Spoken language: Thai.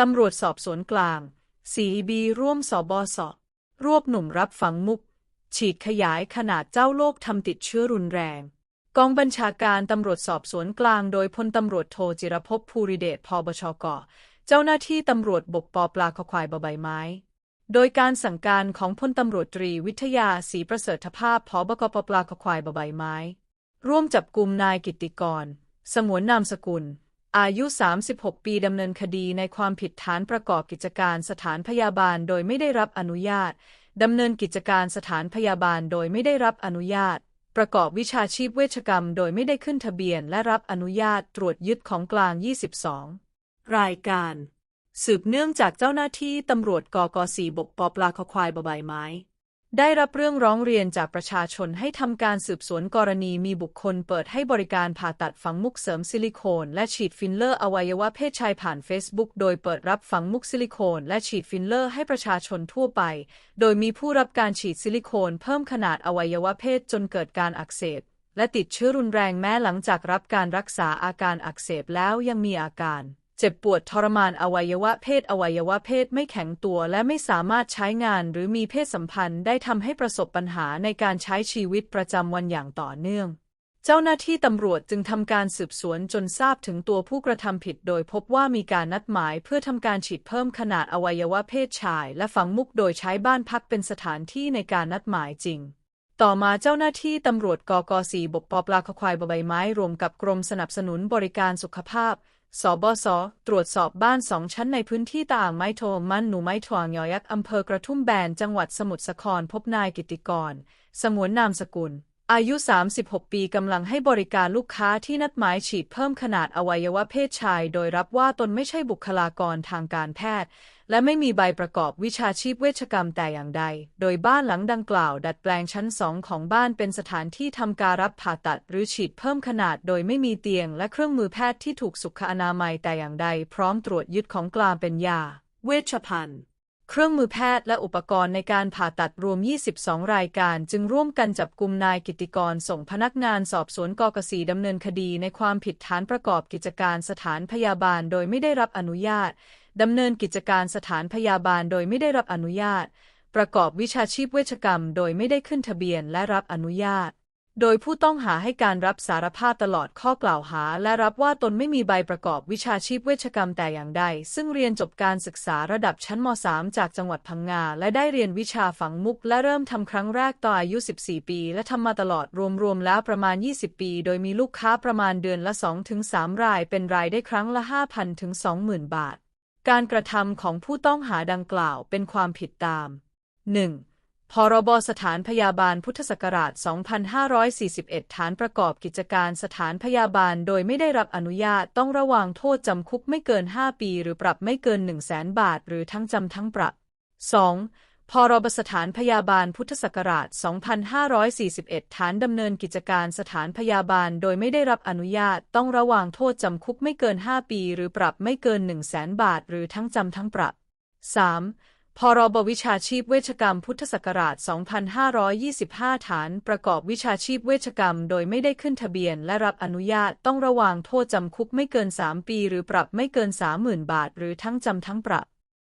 ตำรวจสอบสวนกลาง CB ร่วมสบสรวบหนุ่มรับฝังมุก ฉีดขยายขนาดเจ้าโลกทำติดเชื้อรุนแรง กองบัญชาการตำรวจสอบสวนกลางโดยพลตำรวจโทจิรภพภูริเดชพบชก เจ้าหน้าที่ตำรวจบกปปลาคควายบใบไม้ โดยการสั่งการของพลตำรวจตรีวิทยาศรีประเสริฐภาพพบกปปลาคควายบใบไม้ ร่วมจับกลุ่มนายกิติกรสงวนนามสกุล อายุ 36 ปีดำเนินคดีในความผิดฐานประกอบกิจการสถานพยาบาลโดยไม่ได้รับอนุญาต ดำเนินกิจการสถานพยาบาลโดยไม่ได้รับอนุญาต ประกอบวิชาชีพเวชกรรมโดยไม่ได้ขึ้นทะเบียนและรับอนุญาตตรวจยึดของกลาง 22 รายการ สืบเนื่องจากเจ้าหน้าที่ตำรวจกกสีบกปปลาคควายบใบไม้ ได้รับเรื่องร้องเรียนจากประชาชนให้ทำการสืบสวนกรณีมีบุคคลเปิดให้บริการผ่าตัดฝังมุกเสริมซิลิโคน และฉีดฟิลเลอร์อวัยวะเพศชายผ่าน Facebook โดยเปิดรับฝังมุกซิลิโคนและฉีดฟิลเลอร์ให้ประชาชนทั่วไป โดยมีผู้รับการฉีดซิลิโคนเพิ่มขนาดอวัยวะเพศจนเกิดการอักเสบ และติดเชื้อรุนแรงแม้หลังจากรับการรักษาอาการอักเสบแล้วยังมีอาการ เจ็บปวดทรมานอวัยวะเพศอวัยวะเพศไม่แข็งตัวและไม่สามารถใช้งานหรือมีเพศสัมพันธ์ได้ทำให้ประสบปัญหาในการใช้ชีวิตประจำวันอย่างต่อเนื่อง เจ้าหน้าที่ตำรวจจึงทำการสืบสวนจนทราบถึงตัวผู้กระทำผิด โดยพบว่ามีการนัดหมายเพื่อทำการฉีดเพิ่มขนาดอวัยวะเพศชาย และฝังมุกโดยใช้บ้านพักเป็นสถานที่ในการนัดหมายจริงต่อมาเจ้าหน้าที่ตำรวจกกสีบกปปลาคควายบใบไม้ รวมกับกรมสนับสนุนบริการสุขภาพ สบส ตรวจสอบบ้านสองชั้นในพื้นที่ต่างไม้โทมันหนูไม้ถวางยอยักษ์อำเภอกระทุ่มแบน จังหวัดสมุทรสาครพบนายกิติกร สมวนนามสกุล อายุ 36 ปีกำลังให้บริการลูกค้าที่นัดหมายฉีดเพิ่มขนาดอวัยวะเพศชาย โดยรับว่าตนไม่ใช่บุคลากรทางการแพทย์ และไม่มีใบประกอบวิชาชีพเวชกรรมแต่อย่างใด โดยบ้านหลังดังกล่าวดัดแปลงชั้นสองของบ้านเป็นสถานที่ทำการรับผ่าตัดหรือฉีดเพิ่มขนาดโดยไม่มีเตียงและเครื่องมือแพทย์ที่ถูกสุขอนามัยแต่อย่างใด พร้อมตรวจยึดของกลางเป็นยา เวชภัณฑ์ เครื่องมือแพทย์และอุปกรณ์ในการผ่าตัดรวม 22 รายการ จึงร่วมกันจับกลุ่มนายกิติกร ส่งพนักงานสอบสวนกกสีดำเนินคดีในความผิดฐานประกอบกิจการสถานพยาบาลโดยไม่ได้รับอนุญาต ดำเนินกิจการสถานพยาบาลโดยไม่ได้รับอนุญาต ประกอบวิชาชีพเวชกรรม โดยไม่ได้ขึ้นทะเบียนและรับอนุญาต โดยผู้ต้องหาให้การรับสารภาพตลอดข้อกล่าวหา และรับว่าตนไม่มีใบประกอบวิชาชีพเวชกรรมแต่อย่างใด ซึ่งเรียนจบการศึกษาระดับชั้นม .3 จากจังหวัดพังงา และได้เรียนวิชาฝังมุก และเริ่มทำครั้งแรกตอนอายุ 14 ปี และทำมาตลอดรวมๆแล้วประมาณ 20 ปี โดยมีลูกค้าประมาณเดือนละ 2-3 ราย เป็นรายได้ครั้งละ 5,000ถึง20,000 บาท การกระทำของผู้ต้องหาดังกล่าวเป็นความผิดตาม 1. พรบสถานพยาบาลพุทธศักราช 2541 ฐานประกอบกิจการสถานพยาบาลโดยไม่ได้รับอนุญาตต้องระวางโทษจำคุกไม่เกิน 5 ปี หรือปรับไม่เกิน 1 0 0 0 0แบาท หรือทั้งจำทั้งปรับ 2. พรบสถานพยาบาลพุทธศักราช 2541 ฐานดำเนินกิจการสถานพยาบาลโดยไม่ได้รับอนุญาตต้องระวางโทษจำคุกไม่เกิน 5 ปี หรือปรับไม่เกิน 1 0 0 0 0 0บาท หรือทั้งจำทั้งปรับ 3. พรบวิชาชีพเวชกรรมพุทธศักราช 2525 ฐานประกอบวิชาชีพเวชกรรมโดยไม่ได้ขึ้นทะเบียนและรับอนุญาตต้องระวางโทษจำคุกไม่เกิน 3 ปี หรือปรับไม่เกิน 30,000 บาท หรือทั้งจำทั้งปรับ